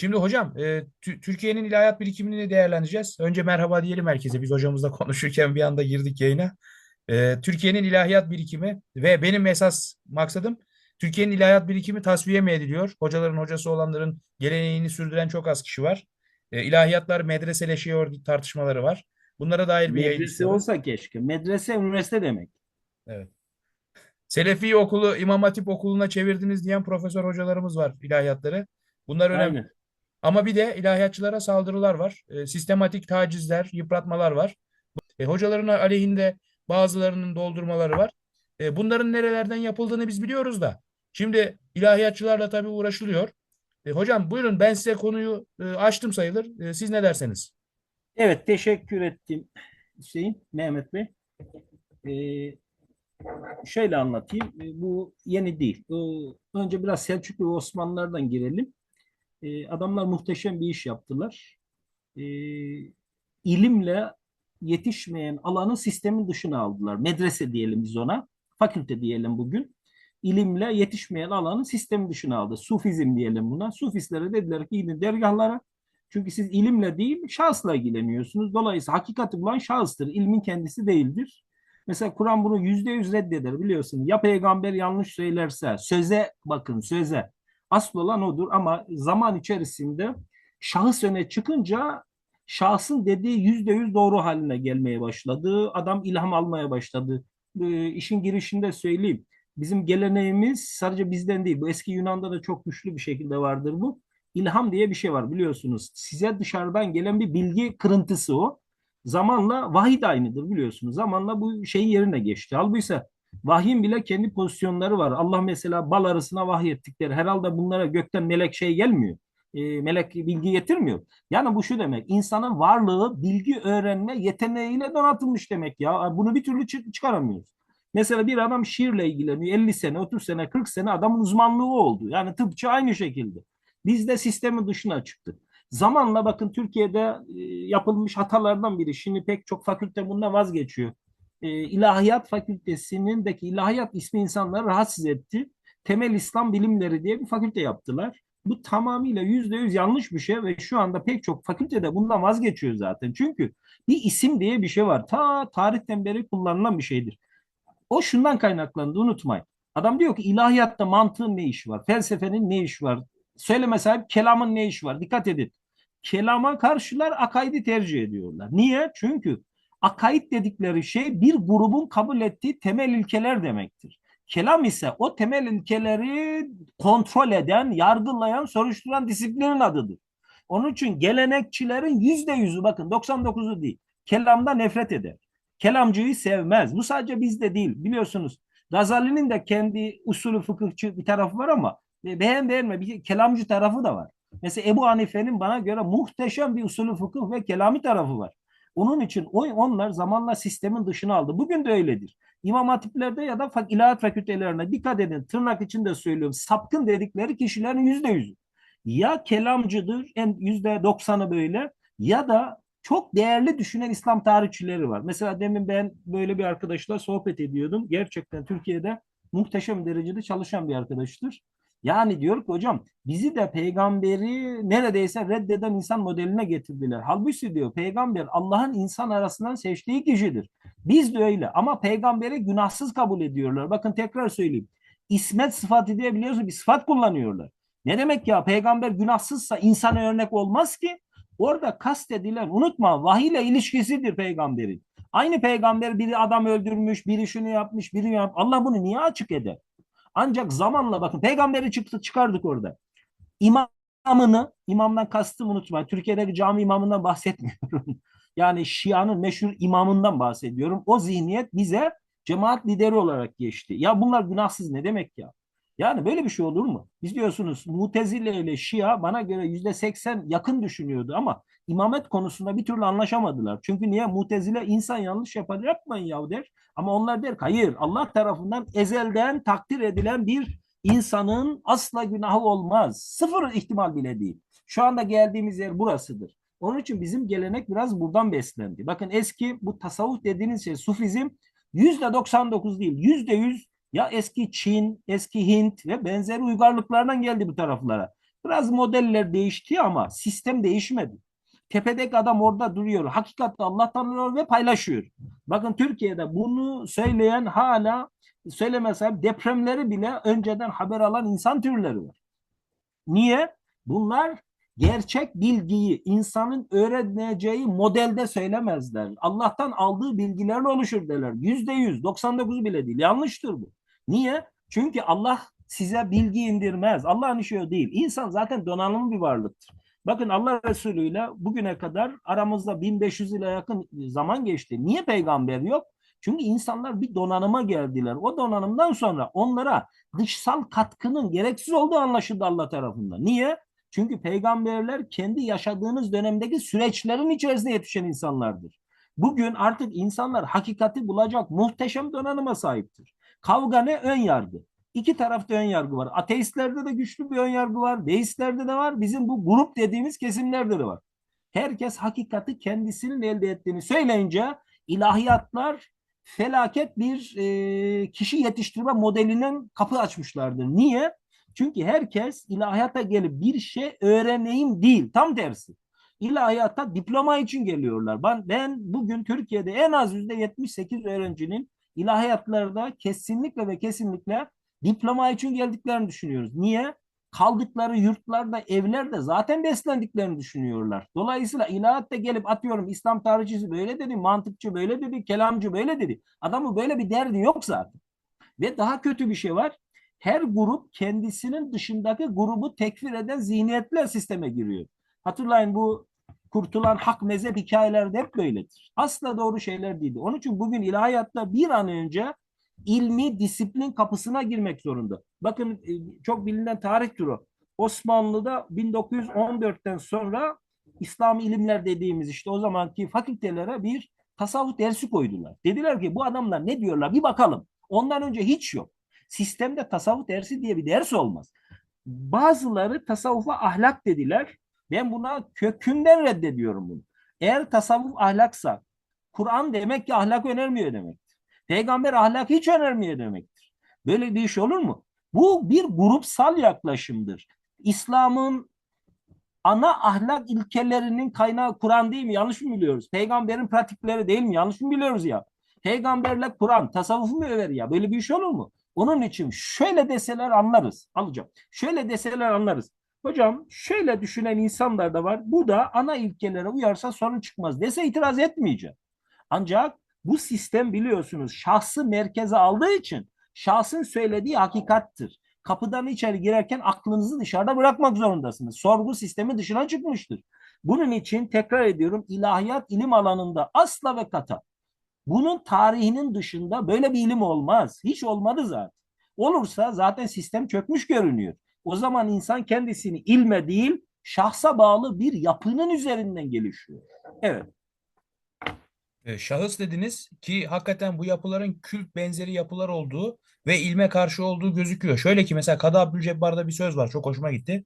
Şimdi hocam e, Tü- Türkiye'nin ilahiyat birikimini değerlendireceğiz. Önce merhaba diyelim herkese. Biz hocamızla konuşurken bir anda girdik yayına. E, Türkiye'nin ilahiyat birikimi ve benim esas maksadım Türkiye'nin ilahiyat birikimi tasfiye mi ediliyor? Hocaların hocası olanların geleneğini sürdüren çok az kişi var. E, ilahiyatlar medreseleşiyor tartışmaları var. Bunlara dair bir yayın Medrese olsa keşke. Medrese üniversite demek. Evet. Selefi okulu İmam Hatip okuluna çevirdiniz diyen profesör hocalarımız var ilahiyatları. Bunlar önemli. Aynen. Ama bir de ilahiyatçılara saldırılar var. E, sistematik tacizler, yıpratmalar var. E, hocaların aleyhinde bazılarının doldurmaları var. E, bunların nerelerden yapıldığını biz biliyoruz da. Şimdi ilahiyatçılarla tabii uğraşılıyor. E, hocam buyurun ben size konuyu e, açtım sayılır. E, siz ne derseniz? Evet teşekkür ettim Hüseyin, Mehmet Bey. Ee, şöyle anlatayım. Ee, bu yeni değil. Önce biraz Selçuklu ve Osmanlılardan girelim. Ee, adamlar muhteşem bir iş yaptılar. Ee, ilimle yetişmeyen alanı sistemin dışına aldılar. Medrese diyelim biz ona. Fakülte diyelim bugün. İlimle yetişmeyen alanı sistemin dışına aldı. Sufizm diyelim buna. Sufistlere dediler ki gidin dergahlara. Çünkü siz ilimle değil şahısla ilgileniyorsunuz. Dolayısıyla hakikati bulan şahıstır. İlmin kendisi değildir. Mesela Kur'an bunu yüzde yüz reddeder biliyorsun. Ya peygamber yanlış söylerse söze bakın söze. Asıl olan odur ama zaman içerisinde şahıs öne çıkınca şahsın dediği yüzde yüz doğru haline gelmeye başladı. Adam ilham almaya başladı. E, işin girişinde söyleyeyim. Bizim geleneğimiz sadece bizden değil. Bu eski Yunan'da da çok güçlü bir şekilde vardır bu. İlham diye bir şey var biliyorsunuz. Size dışarıdan gelen bir bilgi kırıntısı o. Zamanla vahiy de aynıdır biliyorsunuz. Zamanla bu şeyin yerine geçti. Halbuki vahyin bile kendi pozisyonları var. Allah mesela bal arısına vahiy ettikleri. Herhalde bunlara gökten melek şey gelmiyor. E, melek bilgi getirmiyor. Yani bu şu demek. insanın varlığı bilgi öğrenme yeteneğiyle donatılmış demek ya. Bunu bir türlü çık çıkaramıyoruz. Mesela bir adam şiirle ilgileniyor. 50 sene, 30 sene, 40 sene adamın uzmanlığı oldu. Yani tıpçı aynı şekilde. Biz de sistemin dışına çıktık. Zamanla bakın Türkiye'de e, yapılmış hatalardan biri. Şimdi pek çok fakülte bundan vazgeçiyor. E, İlahiyat Fakültesi'ndeki ilahiyat ismi insanları rahatsız etti. Temel İslam Bilimleri diye bir fakülte yaptılar. Bu tamamıyla yüzde yüz yanlış bir şey ve şu anda pek çok fakültede bundan vazgeçiyor zaten. Çünkü bir isim diye bir şey var. Ta tarihten beri kullanılan bir şeydir. O şundan kaynaklandı unutmayın. Adam diyor ki ilahiyatta mantığın ne işi var? Felsefenin ne işi var? Söyleme sahip kelamın ne işi var? Dikkat edin. Kelama karşılar akaidi tercih ediyorlar. Niye? Çünkü akaid dedikleri şey bir grubun kabul ettiği temel ilkeler demektir. Kelam ise o temel ilkeleri kontrol eden, yargılayan, soruşturan disiplinin adıdır. Onun için gelenekçilerin yüzde yüzü bakın 99'u değil. Kelamda nefret eder. Kelamcıyı sevmez. Bu sadece bizde değil. Biliyorsunuz Gazali'nin de kendi usulü fıkıhçı bir tarafı var ama beğen beğenme bir kelamcı tarafı da var. Mesela Ebu Hanife'nin bana göre muhteşem bir usulü fıkıh ve kelami tarafı var. Onun için onlar zamanla sistemin dışına aldı. Bugün de öyledir. İmam hatiplerde ya da ilahiyat fakültelerine dikkat edin. Tırnak içinde söylüyorum. Sapkın dedikleri kişilerin yüzde yüzü. Ya kelamcıdır en yüzde doksanı böyle ya da çok değerli düşünen İslam tarihçileri var. Mesela demin ben böyle bir arkadaşla sohbet ediyordum. Gerçekten Türkiye'de muhteşem derecede çalışan bir arkadaştır. Yani diyor ki hocam bizi de peygamberi neredeyse reddeden insan modeline getirdiler. Halbuki diyor peygamber Allah'ın insan arasından seçtiği kişidir. Biz de öyle ama peygamberi günahsız kabul ediyorlar. Bakın tekrar söyleyeyim. İsmet sıfatı diye biliyorsun bir sıfat kullanıyorlar. Ne demek ya peygamber günahsızsa insana örnek olmaz ki. Orada kastedilen unutma vahiy ile ilişkisidir peygamberin. Aynı peygamber biri adam öldürmüş, biri şunu yapmış, biri yap. Allah bunu niye açık eder? Ancak zamanla bakın peygamberi çıktı çıkardık orada. İmamını, imamdan kastım unutmayın. Türkiye'deki cami imamından bahsetmiyorum. yani Şia'nın meşhur imamından bahsediyorum. O zihniyet bize cemaat lideri olarak geçti. Ya bunlar günahsız ne demek ya? Yani böyle bir şey olur mu? Biz diyorsunuz Mutezile ile Şia bana göre yüzde seksen yakın düşünüyordu ama imamet konusunda bir türlü anlaşamadılar. Çünkü niye? Mutezile insan yanlış yapar yapmayın yahu der. Ama onlar der hayır Allah tarafından ezelden takdir edilen bir insanın asla günahı olmaz. Sıfır ihtimal bile değil. Şu anda geldiğimiz yer burasıdır. Onun için bizim gelenek biraz buradan beslendi. Bakın eski bu tasavvuf dediğiniz şey sufizm yüzde 99 değil yüzde yüz ya eski Çin, eski Hint ve benzeri uygarlıklardan geldi bu taraflara. Biraz modeller değişti ama sistem değişmedi. Tepedeki adam orada duruyor. Hakikatte Allah tanıyor ve paylaşıyor. Bakın Türkiye'de bunu söyleyen hala söylemesem depremleri bile önceden haber alan insan türleri var. Niye? Bunlar gerçek bilgiyi insanın öğreneceği modelde söylemezler. Allah'tan aldığı bilgilerle oluşur derler. Yüzde yüz, 99 bile değil. Yanlıştır bu. Niye? Çünkü Allah size bilgi indirmez. Allah'ın işi o değil. İnsan zaten donanımlı bir varlıktır. Bakın Allah Resulü ile bugüne kadar aramızda 1500 ile yakın zaman geçti. Niye peygamber yok? Çünkü insanlar bir donanıma geldiler. O donanımdan sonra onlara dışsal katkının gereksiz olduğu anlaşıldı Allah tarafından. Niye? Çünkü peygamberler kendi yaşadığınız dönemdeki süreçlerin içerisinde yetişen insanlardır. Bugün artık insanlar hakikati bulacak muhteşem donanıma sahiptir. Kavga ne? Ön yargı. İki tarafta ön yargı var. Ateistlerde de güçlü bir ön yargı var. Deistlerde de var. Bizim bu grup dediğimiz kesimlerde de var. Herkes hakikati kendisinin elde ettiğini söyleyince ilahiyatlar felaket bir e, kişi yetiştirme modelinin kapı açmışlardır. Niye? Çünkü herkes ilahiyata gelip bir şey öğreneyim değil. Tam tersi. İlahiyata diploma için geliyorlar. Ben, ben bugün Türkiye'de en az yüzde 78 öğrencinin ilahiyatlarda kesinlikle ve kesinlikle diploma için geldiklerini düşünüyoruz. Niye? Kaldıkları yurtlarda, evlerde zaten beslendiklerini düşünüyorlar. Dolayısıyla ilahiyatta gelip atıyorum İslam tarihçisi böyle dedi, mantıkçı böyle dedi, kelamcı böyle dedi. Adamın böyle bir derdi yok zaten. Ve daha kötü bir şey var. Her grup kendisinin dışındaki grubu tekfir eden zihniyetler sisteme giriyor. Hatırlayın bu kurtulan hak mezhep hikayelerde hep böyledir. Asla doğru şeyler değildi. Onun için bugün ilahiyatta bir an önce ilmi disiplin kapısına girmek zorunda. Bakın e, çok bilinen tarihtir o. Osmanlı'da 1914'ten sonra İslam ilimler dediğimiz işte o zamanki fakültelere bir tasavvuf dersi koydular. Dediler ki bu adamlar ne diyorlar bir bakalım. Ondan önce hiç yok. Sistemde tasavvuf dersi diye bir ders olmaz. Bazıları tasavvufa ahlak dediler. Ben buna kökünden reddediyorum bunu. Eğer tasavvuf ahlaksa Kur'an demek ki ahlak önermiyor demektir. Peygamber ahlak hiç önermiyor demektir. Böyle bir iş olur mu? Bu bir grupsal yaklaşımdır. İslam'ın ana ahlak ilkelerinin kaynağı Kur'an değil mi? Yanlış mı biliyoruz? Peygamberin pratikleri değil mi? Yanlış mı biliyoruz ya? Peygamberle Kur'an tasavvufu mu över ya? Böyle bir iş olur mu? Onun için şöyle deseler anlarız. Alacağım. Şöyle deseler anlarız. Hocam şöyle düşünen insanlar da var. Bu da ana ilkelere uyarsa sorun çıkmaz dese itiraz etmeyeceğim. Ancak bu sistem biliyorsunuz şahsı merkeze aldığı için şahsın söylediği hakikattir. Kapıdan içeri girerken aklınızı dışarıda bırakmak zorundasınız. Sorgu sistemi dışına çıkmıştır. Bunun için tekrar ediyorum ilahiyat ilim alanında asla ve kata bunun tarihinin dışında böyle bir ilim olmaz. Hiç olmadı zaten. Olursa zaten sistem çökmüş görünüyor. O zaman insan kendisini ilme değil, şahsa bağlı bir yapının üzerinden gelişiyor. Evet. E, Şahıs dediniz ki hakikaten bu yapıların kült benzeri yapılar olduğu ve ilme karşı olduğu gözüküyor. Şöyle ki mesela Kadı Abdülcebbar'da bir söz var çok hoşuma gitti.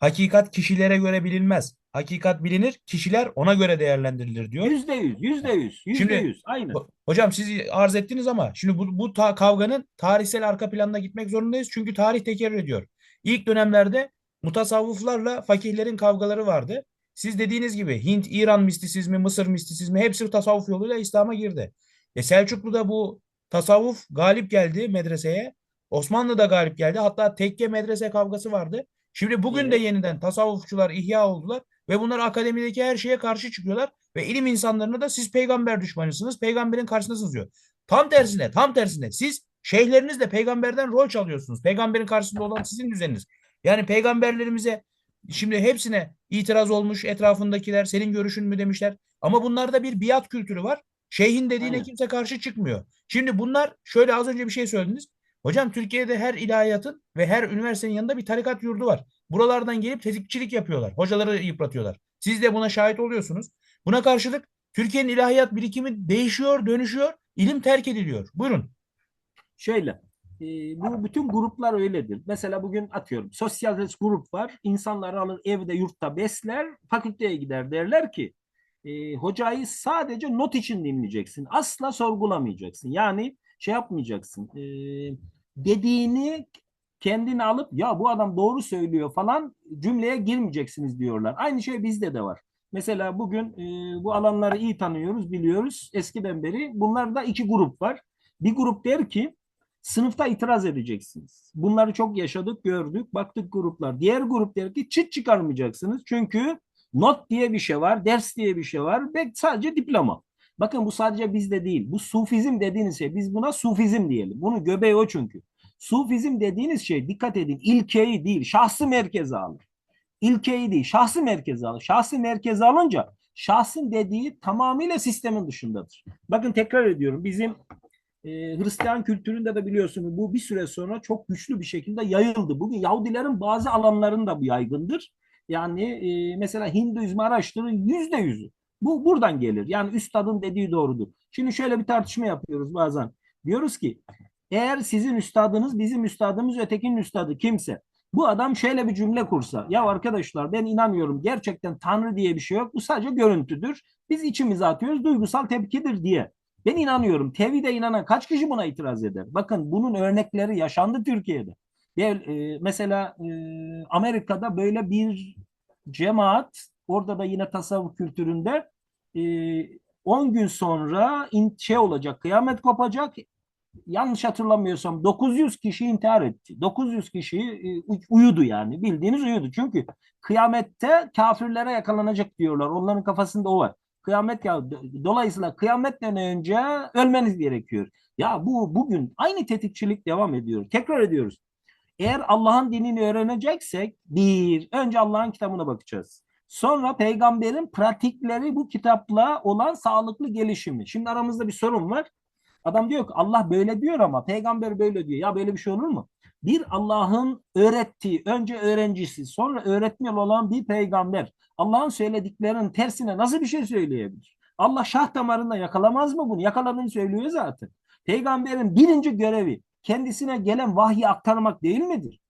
Hakikat kişilere göre bilinmez. Hakikat bilinir, kişiler ona göre değerlendirilir diyor. Yüzde yüz, yüzde yüz, yüzde yüz. Ho- Hocam siz arz ettiniz ama şimdi bu, bu ta- kavganın tarihsel arka planına gitmek zorundayız. Çünkü tarih tekerrür ediyor. İlk dönemlerde mutasavvıflarla fakihlerin kavgaları vardı. Siz dediğiniz gibi Hint, İran mistisizmi, Mısır mistisizmi hepsi tasavvuf yoluyla İslam'a girdi. E Selçuklu'da bu tasavvuf galip geldi medreseye. Osmanlı'da galip geldi. Hatta tekke medrese kavgası vardı. Şimdi bugün de yeniden tasavvufçular ihya oldular ve bunlar akademideki her şeye karşı çıkıyorlar ve ilim insanlarına da siz peygamber düşmanısınız, peygamberin karşısındasınız diyor. Tam tersine, tam tersine siz şeyhlerinizle peygamberden rol çalıyorsunuz. Peygamberin karşısında olan sizin düzeniniz. Yani peygamberlerimize şimdi hepsine itiraz olmuş etrafındakiler senin görüşün mü demişler. Ama bunlarda bir biat kültürü var. Şeyhin dediğine Aynen. kimse karşı çıkmıyor. Şimdi bunlar şöyle az önce bir şey söylediniz. Hocam Türkiye'de her ilahiyatın ve her üniversitenin yanında bir tarikat yurdu var. Buralardan gelip tezikçilik yapıyorlar. Hocaları yıpratıyorlar. Siz de buna şahit oluyorsunuz. Buna karşılık Türkiye'nin ilahiyat birikimi değişiyor, dönüşüyor, ilim terk ediliyor. Buyurun. Şöyle, e, bu bütün gruplar öyledir. Mesela bugün atıyorum sosyalist grup var. İnsanları alır evde yurtta besler, fakülteye gider derler ki e, hocayı sadece not için dinleyeceksin. Asla sorgulamayacaksın. Yani şey yapmayacaksın. E, dediğini kendini alıp ya bu adam doğru söylüyor falan cümleye girmeyeceksiniz diyorlar. Aynı şey bizde de var. Mesela bugün e, bu alanları iyi tanıyoruz, biliyoruz eskiden beri. Bunlarda iki grup var. Bir grup der ki sınıfta itiraz edeceksiniz. Bunları çok yaşadık, gördük, baktık gruplar. Diğer grup der ki çıt çıkarmayacaksınız. Çünkü not diye bir şey var, ders diye bir şey var ve sadece diploma. Bakın bu sadece bizde değil. Bu sufizm dediğiniz şey. Biz buna sufizm diyelim. Bunun göbeği o çünkü. Sufizm dediğiniz şey dikkat edin ilkeyi değil şahsı merkeze alır. İlkeyi değil şahsı merkeze alır. Şahsı merkeze alınca şahsın dediği tamamıyla sistemin dışındadır. Bakın tekrar ediyorum bizim e, Hristiyan kültüründe de biliyorsunuz bu bir süre sonra çok güçlü bir şekilde yayıldı. Bugün Yahudilerin bazı alanlarında bu yaygındır. Yani e, mesela Hinduizmi araştırın yüzde yüzü. Bu buradan gelir. Yani üstadın dediği doğrudur. Şimdi şöyle bir tartışma yapıyoruz bazen. Diyoruz ki eğer sizin üstadınız bizim üstadımız ötekinin üstadı kimse bu adam şöyle bir cümle kursa ya arkadaşlar ben inanıyorum gerçekten Tanrı diye bir şey yok bu sadece görüntüdür biz içimize atıyoruz duygusal tepkidir diye ben inanıyorum tevhide inanan kaç kişi buna itiraz eder bakın bunun örnekleri yaşandı Türkiye'de e, mesela e, Amerika'da böyle bir cemaat orada da yine tasavvuf kültüründe e, 10 gün sonra in, şey olacak kıyamet kopacak yanlış hatırlamıyorsam 900 kişi intihar etti. 900 kişi e, uyudu yani bildiğiniz uyudu. Çünkü kıyamette kafirlere yakalanacak diyorlar. Onların kafasında o var. Kıyamet ya dolayısıyla kıyametten önce ölmeniz gerekiyor. Ya bu bugün aynı tetikçilik devam ediyor. Tekrar ediyoruz. Eğer Allah'ın dinini öğreneceksek bir önce Allah'ın kitabına bakacağız. Sonra peygamberin pratikleri bu kitapla olan sağlıklı gelişimi. Şimdi aramızda bir sorun var. Adam diyor ki Allah böyle diyor ama peygamber böyle diyor. Ya böyle bir şey olur mu? Bir Allah'ın öğrettiği, önce öğrencisi, sonra öğretmen olan bir peygamber Allah'ın söylediklerinin tersine nasıl bir şey söyleyebilir? Allah şah damarında yakalamaz mı bunu? Yakaladığını söylüyor zaten. Peygamberin birinci görevi kendisine gelen vahyi aktarmak değil midir?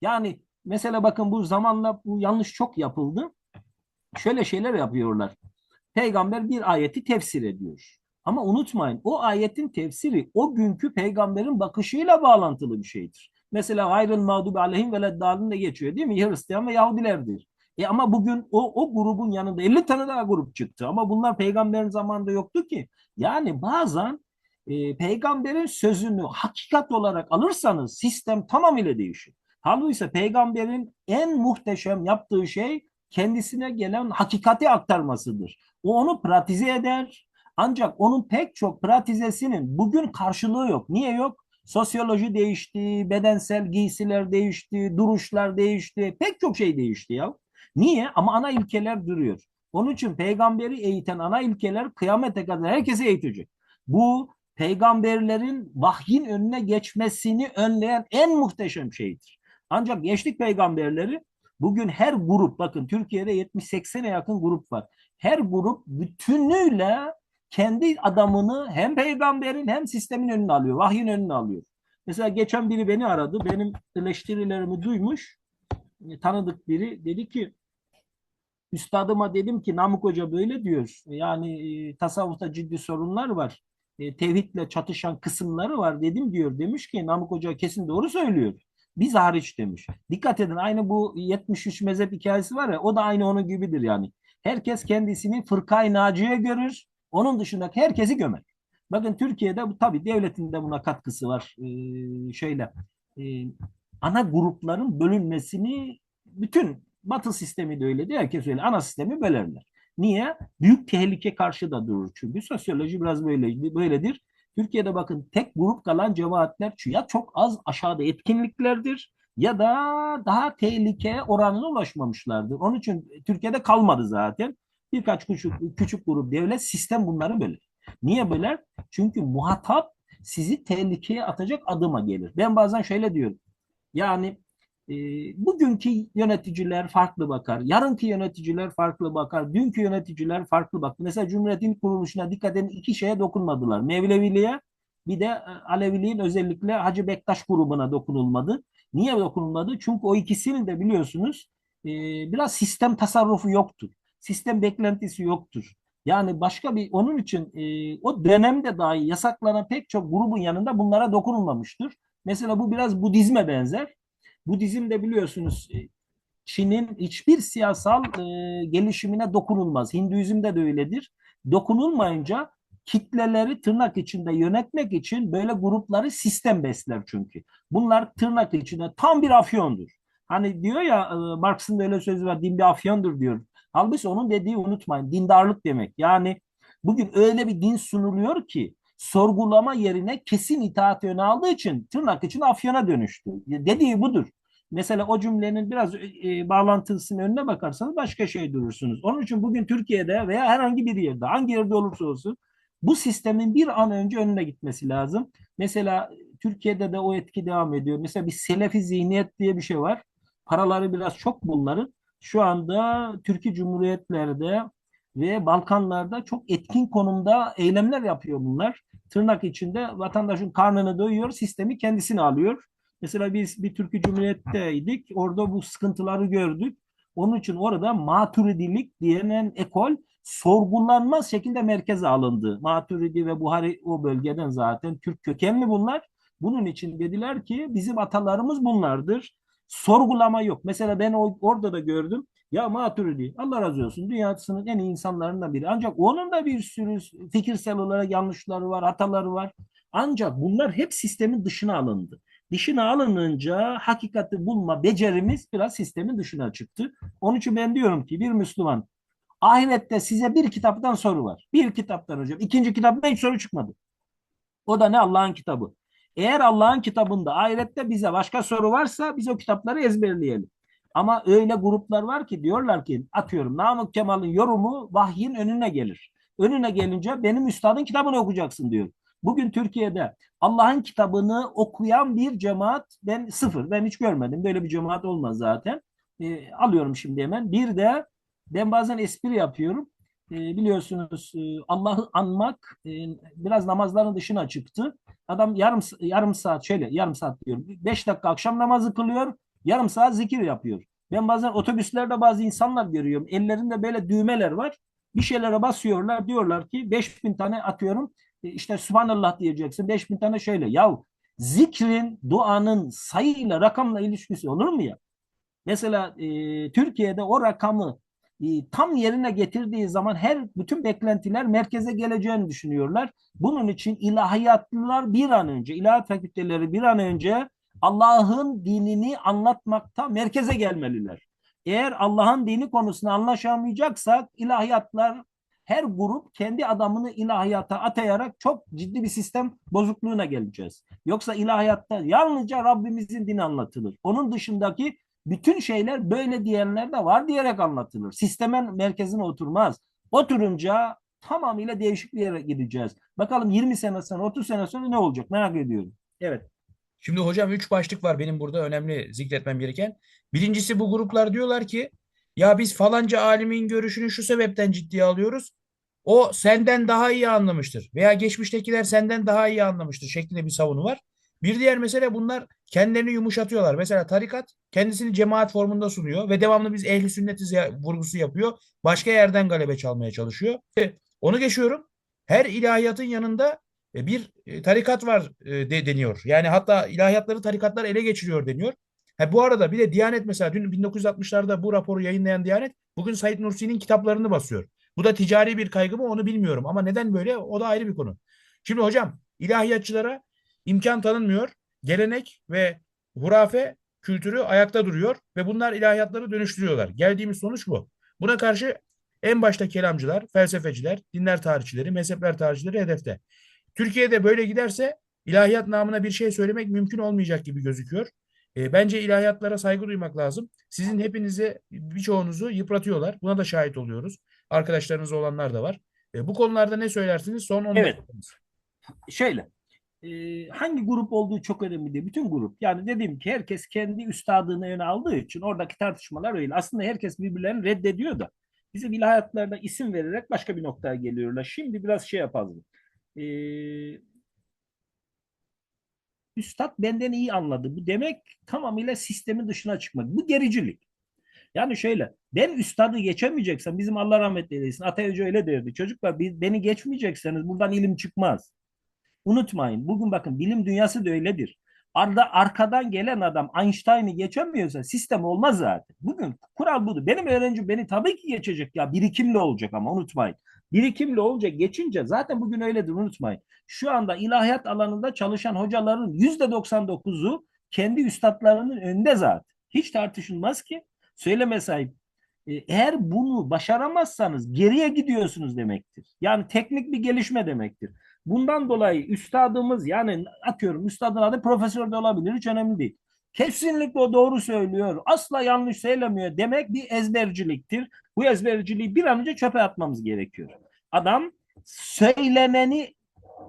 Yani mesela bakın bu zamanla bu yanlış çok yapıldı. Şöyle şeyler yapıyorlar. Peygamber bir ayeti tefsir ediyor. Ama unutmayın o ayetin tefsiri o günkü peygamberin bakışıyla bağlantılı bir şeydir. Mesela gayrın mağdubi aleyhim ve leddalinde geçiyor değil mi? Hristiyan ve Yahudilerdir. E ama bugün o, o grubun yanında 50 tane daha grup çıktı. Ama bunlar peygamberin zamanında yoktu ki. Yani bazen e, peygamberin sözünü hakikat olarak alırsanız sistem tamamıyla değişir. Halbuki peygamberin en muhteşem yaptığı şey kendisine gelen hakikati aktarmasıdır. O onu pratize eder, ancak onun pek çok pratizesinin bugün karşılığı yok. Niye yok? Sosyoloji değişti, bedensel giysiler değişti, duruşlar değişti, pek çok şey değişti ya. Niye? Ama ana ilkeler duruyor. Onun için peygamberi eğiten ana ilkeler kıyamete kadar herkese eğitecek. Bu peygamberlerin vahyin önüne geçmesini önleyen en muhteşem şeydir. Ancak geçtik peygamberleri bugün her grup bakın Türkiye'de 70-80'e yakın grup var. Her grup bütünüyle kendi adamını hem peygamberin hem sistemin önüne alıyor. Vahyin önüne alıyor. Mesela geçen biri beni aradı. Benim eleştirilerimi duymuş. Tanıdık biri. Dedi ki üstadıma dedim ki Namık Hoca böyle diyor. Yani e, tasavvufta ciddi sorunlar var. E, tevhidle çatışan kısımları var dedim diyor. Demiş ki Namık Hoca kesin doğru söylüyor. Biz hariç demiş. Dikkat edin aynı bu 73 mezhep hikayesi var ya o da aynı onun gibidir yani. Herkes kendisini fırkay naciye görür. Onun dışındaki herkesi gömer. Bakın Türkiye'de bu tabii devletin de buna katkısı var. Ee, şöyle e, ana grupların bölünmesini bütün Batı sistemi de öyle değil. Herkes öyle. Ana sistemi bölerler. Niye? Büyük tehlike karşı da durur çünkü. Sosyoloji biraz böyle böyledir. Türkiye'de bakın tek grup kalan cemaatler ya çok az aşağıda etkinliklerdir ya da daha tehlike oranına ulaşmamışlardır. Onun için Türkiye'de kalmadı zaten. Birkaç küçük, küçük grup devlet sistem bunları bölür. Niye böler? Çünkü muhatap sizi tehlikeye atacak adıma gelir. Ben bazen şöyle diyorum. Yani bugünkü yöneticiler farklı bakar. Yarınki yöneticiler farklı bakar. Dünkü yöneticiler farklı bakar. Mesela Cumhuriyet'in kuruluşuna dikkat edin iki şeye dokunmadılar. Mevleviliğe bir de e, Aleviliğin özellikle Hacı Bektaş grubuna dokunulmadı. Niye dokunulmadı? Çünkü o ikisinin de biliyorsunuz e, biraz sistem tasarrufu yoktur sistem beklentisi yoktur. Yani başka bir onun için e, o dönemde dahi yasaklanan pek çok grubun yanında bunlara dokunulmamıştır. Mesela bu biraz Budizme benzer. Budizm de biliyorsunuz e, Çin'in hiçbir siyasal e, gelişimine dokunulmaz. Hinduizm'de de öyledir. Dokunulmayınca kitleleri tırnak içinde yönetmek için böyle grupları sistem besler çünkü. Bunlar tırnak içinde tam bir afyondur. Hani diyor ya e, Marx'ın da öyle sözü var din bir afyondur diyor. Halbuki onun dediği unutmayın dindarlık demek. Yani bugün öyle bir din sunuluyor ki sorgulama yerine kesin itaat yönü aldığı için tırnak için afyona dönüştü. Dediği budur. Mesela o cümlenin biraz e, bağlantısının önüne bakarsanız başka şey durursunuz. Onun için bugün Türkiye'de veya herhangi bir yerde, hangi yerde olursa olsun bu sistemin bir an önce önüne gitmesi lazım. Mesela Türkiye'de de o etki devam ediyor. Mesela bir selefi zihniyet diye bir şey var. Paraları biraz çok bunların. Şu anda Türkiye Cumhuriyetlerde ve Balkanlarda çok etkin konumda eylemler yapıyor bunlar. Tırnak içinde vatandaşın karnını doyuyor, sistemi kendisine alıyor. Mesela biz bir Türkiye Cumhuriyet'teydik. Orada bu sıkıntıları gördük. Onun için orada maturidilik diyenen ekol sorgulanmaz şekilde merkeze alındı. Maturidi ve Buhari o bölgeden zaten Türk kökenli bunlar. Bunun için dediler ki bizim atalarımız bunlardır. Sorgulama yok. Mesela ben orada da gördüm. Ya Maturidi Allah razı olsun dünyasının en iyi insanlarından biri. Ancak onun da bir sürü fikirsel olarak yanlışları var, hataları var. Ancak bunlar hep sistemin dışına alındı. Dışına alınınca hakikati bulma becerimiz biraz sistemin dışına çıktı. Onun için ben diyorum ki bir Müslüman ahirette size bir kitaptan soru var. Bir kitaptan hocam. İkinci kitaptan hiç soru çıkmadı. O da ne Allah'ın kitabı. Eğer Allah'ın kitabında ahirette bize başka soru varsa biz o kitapları ezberleyelim. Ama öyle gruplar var ki diyorlar ki atıyorum Namık Kemal'in yorumu vahyin önüne gelir. Önüne gelince benim üstadın kitabını okuyacaksın diyor. Bugün Türkiye'de Allah'ın kitabını okuyan bir cemaat ben sıfır. Ben hiç görmedim. Böyle bir cemaat olmaz zaten. E, alıyorum şimdi hemen. Bir de ben bazen espri yapıyorum. E, biliyorsunuz e, Allah'ı anmak e, biraz namazların dışına çıktı. Adam yarım yarım saat şöyle yarım saat diyorum. Beş dakika akşam namazı kılıyor. Yarım saat zikir yapıyor. Ben bazen otobüslerde bazı insanlar görüyorum. Ellerinde böyle düğmeler var. Bir şeylere basıyorlar. Diyorlar ki 5000 tane atıyorum. E, işte Subhanallah diyeceksin. 5000 tane şöyle. Ya zikrin, duanın sayıyla, rakamla ilişkisi olur mu ya? Mesela e, Türkiye'de o rakamı e, tam yerine getirdiği zaman her bütün beklentiler merkeze geleceğini düşünüyorlar. Bunun için ilahiyatlılar bir an önce, ilahiyat fakülteleri bir an önce Allah'ın dinini anlatmakta merkeze gelmeliler. Eğer Allah'ın dini konusunda anlaşamayacaksak ilahiyatlar her grup kendi adamını ilahiyata atayarak çok ciddi bir sistem bozukluğuna geleceğiz. Yoksa ilahiyatta yalnızca Rabbimizin dini anlatılır. Onun dışındaki bütün şeyler böyle diyenler de var diyerek anlatılır. Sistemin merkezine oturmaz. Oturunca tamamıyla değişik bir yere gideceğiz. Bakalım 20 sene sonra 30 sene sonra ne olacak merak ediyorum. Evet. Şimdi hocam üç başlık var benim burada önemli zikretmem gereken. Birincisi bu gruplar diyorlar ki ya biz falanca alimin görüşünü şu sebepten ciddiye alıyoruz. O senden daha iyi anlamıştır veya geçmiştekiler senden daha iyi anlamıştır şeklinde bir savunu var. Bir diğer mesele bunlar kendilerini yumuşatıyorlar. Mesela tarikat kendisini cemaat formunda sunuyor ve devamlı biz ehli sünnetiz vurgusu yapıyor. Başka yerden galebe çalmaya çalışıyor. Onu geçiyorum. Her ilahiyatın yanında e, bir e, tarikat var e, de, deniyor. Yani hatta ilahiyatları tarikatlar ele geçiriyor deniyor. Ha, bu arada bir de Diyanet mesela dün 1960'larda bu raporu yayınlayan Diyanet bugün Said Nursi'nin kitaplarını basıyor. Bu da ticari bir kaygı mı onu bilmiyorum ama neden böyle o da ayrı bir konu. Şimdi hocam ilahiyatçılara imkan tanınmıyor. Gelenek ve hurafe kültürü ayakta duruyor ve bunlar ilahiyatları dönüştürüyorlar. Geldiğimiz sonuç bu. Buna karşı en başta kelamcılar, felsefeciler, dinler tarihçileri, mezhepler tarihçileri hedefte. Türkiye'de böyle giderse ilahiyat namına bir şey söylemek mümkün olmayacak gibi gözüküyor. E, bence ilahiyatlara saygı duymak lazım. Sizin hepinizi birçoğunuzu yıpratıyorlar. Buna da şahit oluyoruz. Arkadaşlarınız olanlar da var. E, bu konularda ne söylersiniz? Son 10 Evet. Şöyle. E, hangi grup olduğu çok önemli değil. Bütün grup. Yani dediğim ki herkes kendi üstadını öne aldığı için oradaki tartışmalar öyle. Aslında herkes birbirlerini reddediyor da bizim ilahiyatlarda isim vererek başka bir noktaya geliyorlar. Şimdi biraz şey yapalım. E, Üstad benden iyi anladı. Bu demek tamamıyla sistemin dışına çıkmak. Bu gericilik. Yani şöyle ben üstadı geçemeyeceksem bizim Allah rahmet eylesin Atay öyle derdi. Çocuklar beni geçmeyecekseniz buradan ilim çıkmaz. Unutmayın bugün bakın bilim dünyası da öyledir. Arda, arkadan gelen adam Einstein'ı geçemiyorsa sistem olmaz zaten. Bugün kural budur. Benim öğrencim beni tabii ki geçecek ya. Birikimli olacak ama unutmayın. Birikimli olacak geçince zaten bugün öyledir unutmayın. Şu anda ilahiyat alanında çalışan hocaların yüzde 99'u kendi üstadlarının önünde zaten. Hiç tartışılmaz ki. Söyleme sahip. E, eğer bunu başaramazsanız geriye gidiyorsunuz demektir. Yani teknik bir gelişme demektir. Bundan dolayı üstadımız yani atıyorum üstadın adı profesör de olabilir hiç önemli değil. Kesinlikle o doğru söylüyor. Asla yanlış söylemiyor demek bir ezberciliktir. Bu ezberciliği bir an önce çöpe atmamız gerekiyor. Adam söyleneni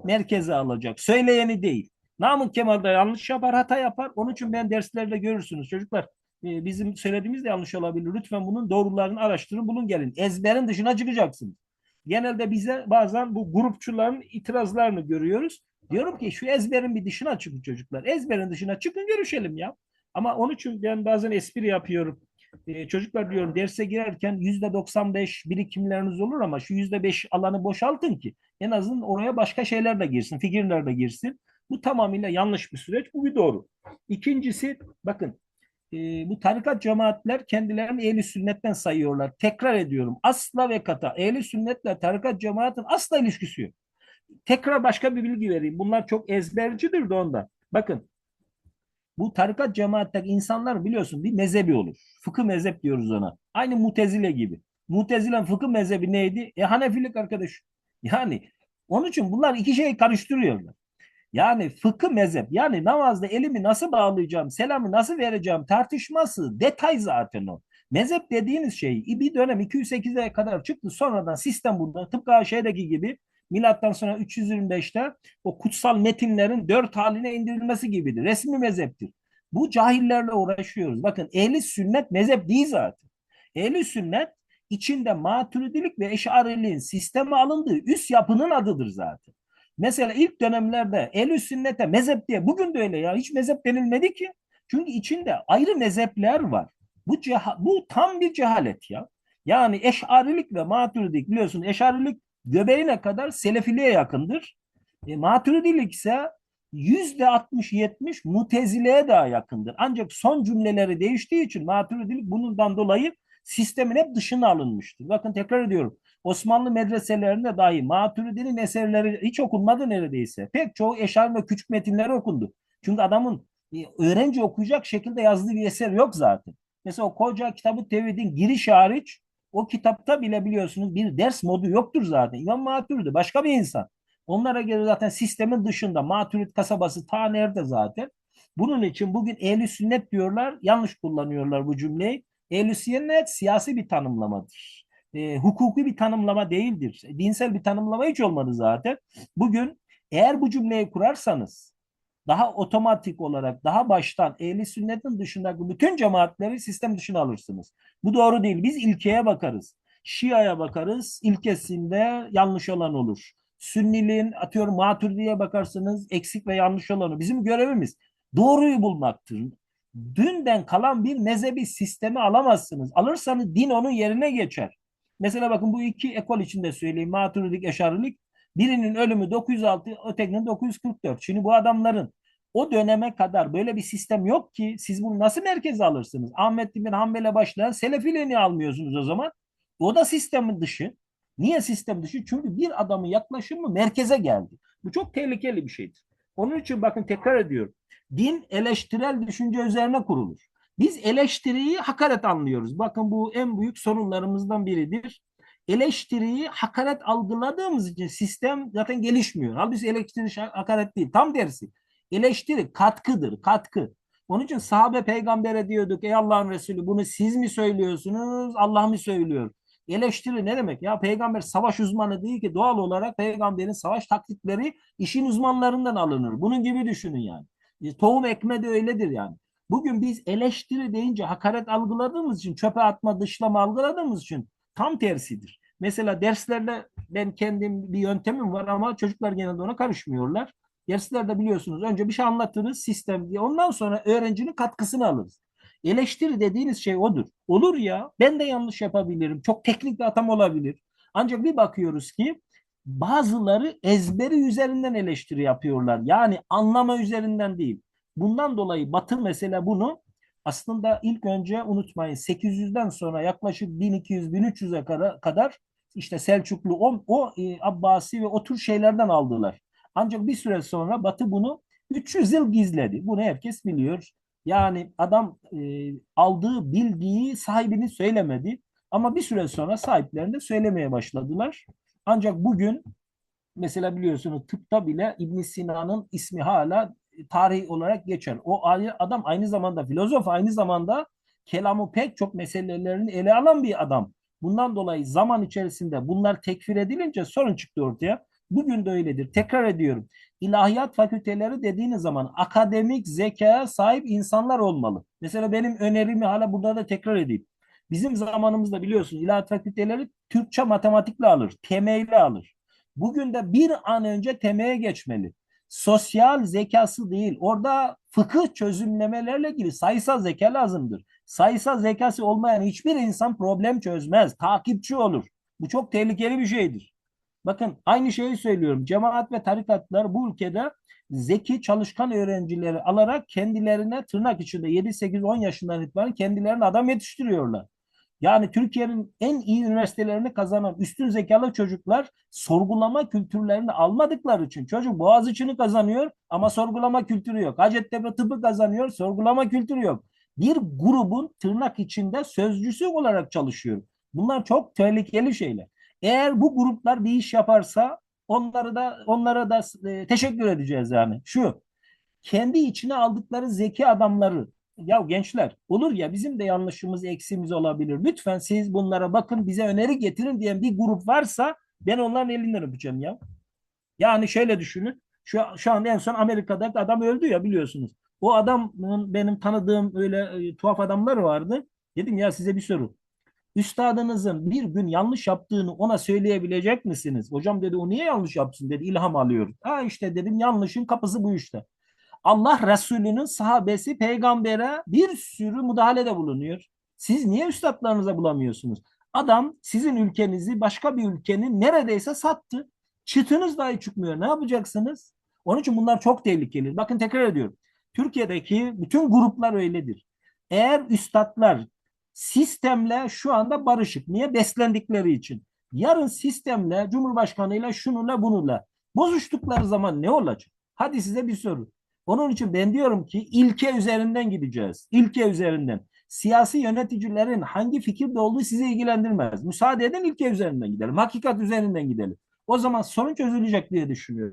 merkeze alacak. Söyleyeni değil. Namık Kemal da yanlış yapar, hata yapar. Onun için ben derslerde görürsünüz çocuklar. E, bizim söylediğimiz de yanlış olabilir. Lütfen bunun doğrularını araştırın, bulun gelin. Ezberin dışına çıkacaksınız. Genelde bize bazen bu grupçuların itirazlarını görüyoruz. Diyorum ki şu ezberin bir dışına çıkın çocuklar. Ezberin dışına çıkın görüşelim ya. Ama onun için ben bazen espri yapıyorum. Ee, çocuklar diyorum derse girerken yüzde 95 birikimleriniz olur ama şu yüzde 5 alanı boşaltın ki en azından oraya başka şeyler de girsin, fikirler de girsin. Bu tamamıyla yanlış bir süreç. Bu bir doğru. İkincisi bakın e, bu tarikat cemaatler kendilerini ehli sünnetten sayıyorlar. Tekrar ediyorum. Asla ve kata ehli sünnetle tarikat cemaatin asla ilişkisi yok. Tekrar başka bir bilgi vereyim. Bunlar çok ezbercidir de ondan. Bakın bu tarikat cemaatteki insanlar biliyorsun bir mezhebi olur. Fıkıh mezhep diyoruz ona. Aynı mutezile gibi. Mutezile'nin fıkıh mezhebi neydi? E Hanefilik arkadaş. Yani onun için bunlar iki şeyi karıştırıyorlar. Yani fıkıh mezhep yani namazda elimi nasıl bağlayacağım, selamı nasıl vereceğim tartışması detay zaten o. Mezhep dediğiniz şey bir dönem 208'e kadar çıktı. Sonradan sistem burada tıpkı şeydeki gibi milattan sonra 325'te o kutsal metinlerin dört haline indirilmesi gibidir. Resmi mezheptir. Bu cahillerle uğraşıyoruz. Bakın ehli sünnet mezhep değil zaten. Ehli sünnet içinde maturidilik ve eşariliğin sisteme alındığı üst yapının adıdır zaten. Mesela ilk dönemlerde el sünnete mezhep diye bugün de öyle ya hiç mezhep denilmedi ki. Çünkü içinde ayrı mezhepler var. Bu ceha, bu tam bir cehalet ya. Yani eşarilik ve maturidik biliyorsun eşarilik göbeğine kadar selefiliğe yakındır. E, maturidilik ise yüzde 60-70 mutezileye daha yakındır. Ancak son cümleleri değiştiği için maturidilik bundan dolayı sistemin hep dışına alınmıştır. Bakın tekrar ediyorum. Osmanlı medreselerinde dahi Maturidi'nin eserleri hiç okunmadı neredeyse. Pek çoğu eşar ve küçük metinleri okundu. Çünkü adamın e, öğrenci okuyacak şekilde yazdığı bir eser yok zaten. Mesela o koca kitabı tevhidin giriş hariç o kitapta bile biliyorsunuz bir ders modu yoktur zaten. İmam Maturidi başka bir insan. Onlara göre zaten sistemin dışında Maturid kasabası ta nerede zaten. Bunun için bugün ehli sünnet diyorlar. Yanlış kullanıyorlar bu cümleyi. Ehli sünnet siyasi bir tanımlamadır e, hukuki bir tanımlama değildir. Dinsel bir tanımlama hiç olmadı zaten. Bugün eğer bu cümleyi kurarsanız daha otomatik olarak daha baştan ehli sünnetin dışındaki bütün cemaatleri sistem dışına alırsınız. Bu doğru değil. Biz ilkeye bakarız. Şia'ya bakarız. İlkesinde yanlış olan olur. Sünniliğin atıyorum Maturidi'ye bakarsınız eksik ve yanlış olanı. Bizim görevimiz doğruyu bulmaktır. Dünden kalan bir mezhebi sistemi alamazsınız. Alırsanız din onun yerine geçer. Mesela bakın bu iki ekol içinde söyleyeyim. Maturidik, Eşarilik. Birinin ölümü 906, ötekinin 944. Şimdi bu adamların o döneme kadar böyle bir sistem yok ki siz bunu nasıl merkeze alırsınız? Ahmet bin Hanbel'e başlayan Selefi'yle niye almıyorsunuz o zaman? O da sistemin dışı. Niye sistem dışı? Çünkü bir adamın yaklaşımı merkeze geldi. Bu çok tehlikeli bir şeydir. Onun için bakın tekrar ediyorum. Din eleştirel düşünce üzerine kurulur. Biz eleştiriyi hakaret anlıyoruz. Bakın bu en büyük sorunlarımızdan biridir. Eleştiriyi hakaret algıladığımız için sistem zaten gelişmiyor. Halbuki eleştiri hakaret değil. Tam tersi. Eleştiri katkıdır, katkı. Onun için sahabe peygambere diyorduk ey Allah'ın Resulü bunu siz mi söylüyorsunuz Allah mı söylüyor? Eleştiri ne demek? Ya peygamber savaş uzmanı değil ki doğal olarak peygamberin savaş taktikleri işin uzmanlarından alınır. Bunun gibi düşünün yani. Tohum ekme de öyledir yani. Bugün biz eleştiri deyince hakaret algıladığımız için, çöpe atma, dışlama algıladığımız için tam tersidir. Mesela derslerde ben kendim bir yöntemim var ama çocuklar genelde ona karışmıyorlar. Derslerde biliyorsunuz önce bir şey anlatırız sistem diye. Ondan sonra öğrencinin katkısını alırız. Eleştiri dediğiniz şey odur. Olur ya ben de yanlış yapabilirim. Çok teknik bir atam olabilir. Ancak bir bakıyoruz ki bazıları ezberi üzerinden eleştiri yapıyorlar. Yani anlama üzerinden değil. Bundan dolayı Batı mesela bunu aslında ilk önce unutmayın 800'den sonra yaklaşık 1200-1300'e kadar, işte Selçuklu o, o e, Abbasi ve o tür şeylerden aldılar. Ancak bir süre sonra Batı bunu 300 yıl gizledi. Bunu herkes biliyor. Yani adam e, aldığı bilgiyi sahibini söylemedi. Ama bir süre sonra sahiplerine söylemeye başladılar. Ancak bugün mesela biliyorsunuz tıpta bile İbn Sina'nın ismi hala tarih olarak geçer. O adam aynı zamanda filozof, aynı zamanda kelamı pek çok meselelerini ele alan bir adam. Bundan dolayı zaman içerisinde bunlar tekfir edilince sorun çıktı ortaya. Bugün de öyledir. Tekrar ediyorum. İlahiyat fakülteleri dediğiniz zaman akademik zekaya sahip insanlar olmalı. Mesela benim önerimi hala burada da tekrar edeyim. Bizim zamanımızda biliyorsunuz ilahiyat fakülteleri Türkçe matematikle alır, temeyle alır. Bugün de bir an önce temeye geçmeli. Sosyal zekası değil, orada fıkıh çözümlemelerle ilgili sayısal zeka lazımdır. Sayısal zekası olmayan hiçbir insan problem çözmez, takipçi olur. Bu çok tehlikeli bir şeydir. Bakın aynı şeyi söylüyorum. Cemaat ve tarikatlar bu ülkede zeki çalışkan öğrencileri alarak kendilerine tırnak içinde 7 8 10 yaşından itibaren kendilerine adam yetiştiriyorlar. Yani Türkiye'nin en iyi üniversitelerini kazanan üstün zekalı çocuklar sorgulama kültürlerini almadıkları için çocuk Boğaziçi'ni kazanıyor ama sorgulama kültürü yok. Hacettepe tıbbı kazanıyor, sorgulama kültürü yok. Bir grubun tırnak içinde sözcüsü olarak çalışıyor. Bunlar çok tehlikeli şeyler. Eğer bu gruplar bir iş yaparsa onları da onlara da e, teşekkür edeceğiz yani. Şu kendi içine aldıkları zeki adamları ya gençler olur ya bizim de yanlışımız eksiğimiz olabilir. Lütfen siz bunlara bakın bize öneri getirin diyen bir grup varsa ben onların elinden öpeceğim ya. Yani şöyle düşünün. Şu, şu anda en son Amerika'da adam öldü ya biliyorsunuz. O adamın benim tanıdığım öyle e, tuhaf adamlar vardı. Dedim ya size bir soru. Üstadınızın bir gün yanlış yaptığını ona söyleyebilecek misiniz? Hocam dedi o niye yanlış yapsın dedi ilham alıyor. Ha işte dedim yanlışın kapısı bu işte. Allah Resulü'nün sahabesi peygambere bir sürü müdahalede bulunuyor. Siz niye üstadlarınıza bulamıyorsunuz? Adam sizin ülkenizi başka bir ülkenin neredeyse sattı. Çıtınız dahi çıkmıyor. Ne yapacaksınız? Onun için bunlar çok tehlikeli. Bakın tekrar ediyorum. Türkiye'deki bütün gruplar öyledir. Eğer üstadlar sistemle şu anda barışık. Niye? Beslendikleri için. Yarın sistemle, Cumhurbaşkanıyla, şununla, bununla bozuştukları zaman ne olacak? Hadi size bir soru. Onun için ben diyorum ki ilke üzerinden gideceğiz. İlke üzerinden. Siyasi yöneticilerin hangi fikirde olduğu sizi ilgilendirmez. Müsaade edin ilke üzerinden gidelim. Hakikat üzerinden gidelim. O zaman sorun çözülecek diye düşünüyorum.